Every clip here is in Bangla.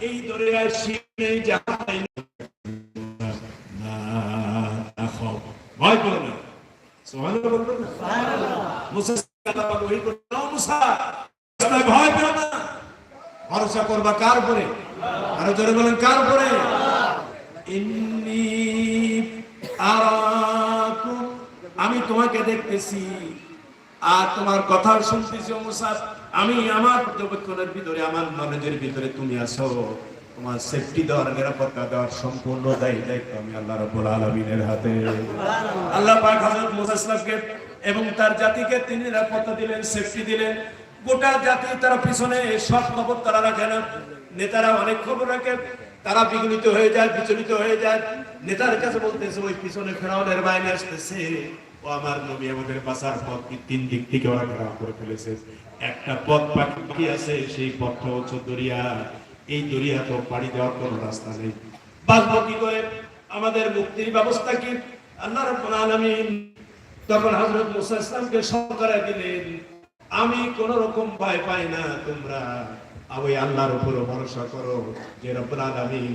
এই দরিয়ার শিখে জাহাজ না দেখো ভয় করো না। সুবহানাল্লাহ বলবেন না? মুসা আল্লাহ পাক ওহী করলেন, "ও মুসা রাস্তায় ভয় পেও না। ভরসা করবা কার উপরে? আরও জোরে বলেন কার উপরে? ইন্নী আরাকুম আমি তোমাকে দেখতেছি। আর তোমার কথা শুনতেছি, ও আমি আমার পর্যবেক্ষণের ভিতরে, আমার নলেজের ভিতরে তুমি আছো। তোমার সেফটি দেওয়ার, নিরাপত্তা দেওয়ার সম্পূর্ণ দায়ী দায়িত্ব আমি আল্লাহ রাব্বুল আলামিনের হাতে। আল্লাহ পাক হযরত মুসা এবং তার জাতিকে তিনি নিরাপত্তা দিলেন সেফটি দিলেন। গোটা জাতি তারা পিছনে সব খবর তারা রাখে না। নেতারা অনেক খবর রাখে। তারা বিগলিত হয়ে যায়, বিচলিত হয়ে যায়। নেতার কাছে বলতেছে, ওই পিছনে ফেরাউনের বাইরে আসতেছে। ও আমার নবী আমাদের বাসার পথ তিন দিক থেকে ওরা ঘেরাও করে ফেলেছে। একটা পথ বাকি আছে, সেই পথটা হচ্ছে দরিয়া। এই দরিয়া তো পাড়ি দেওয়ার কোনো রাস্তা নেই। বাঁচবো কি করে? আমাদের মুক্তির ব্যবস্থা কি? আল্লাহ রাব্বুল আলামিন তখন হযরত মুসা ইসলামকে সরকারে দিলেন, আমি কোন রকম ভয় পাই না তোমরা। ওই আল্লাহর উপর ভরসা করো যে রব্বুল আলামিন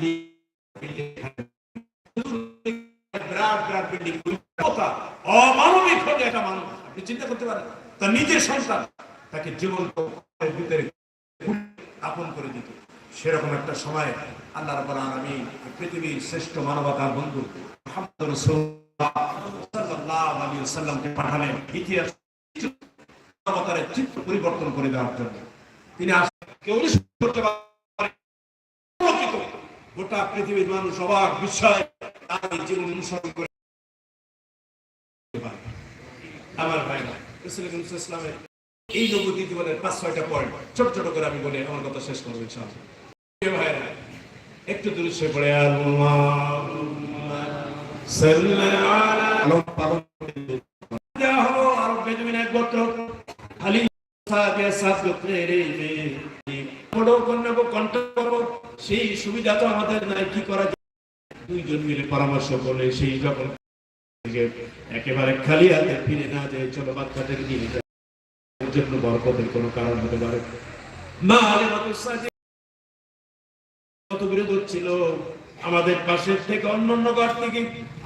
নে- বিরাট বিরাট বিল্ডিং অমানবিক হলে একটা মানুষ আপনি চিন্তা করতে পারেন, তার নিজের সন্তান তাকে জীবন ভিতরে আপন করে দিত সেরকম একটা সময় আল্লাহ রাব্বুল আলামিন পৃথিবীর শ্রেষ্ঠ মানবতার বন্ধু মুহাম্মদ রাসূলুল্লাহ সাল্লাল্লাহু আলাইহি ওয়াসাল্লামকে পাঠালেন ইতিহাস মানবতার চিত্র পরিবর্তন করে দেওয়ার জন্য তিনি আসেন কেউ করতে পারে। গোটা পৃথিবীর মানুষ অবাক, বিস্ময় জীবন অনুসরণ করে আমার ভাই এই নবতী জীবনের পাঁচ ছয়টা পয়েন্ট, ছোট ছোট করে আমি বলে, আমার কথা শেষ করব একটু দূরে সে পড়ে, আল্লাহুম্মা সেই সুবিধা তো আমাদের নাই, কি করা দুইজন মিলে পরামর্শ করলে সেই যখন একেবারে খালি হাতে ফিরে না যায় চলো বাচ্চাদের নিয়ে জন্য বরকতের কোনো কারণ হতে পারে। কত বিরোধ আমাদের পাশের থেকে অন্যান্য ঘর থেকে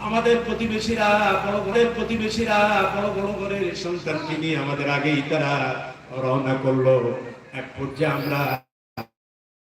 আমাদের প্রতিবেশীরা, বড় ঘরের প্রতিবেশীরা, বড় বড় ঘরের সন্তানকে নিয়ে আমাদের আগেই তারা রওনা করল। এক পর্যায়ে আমরা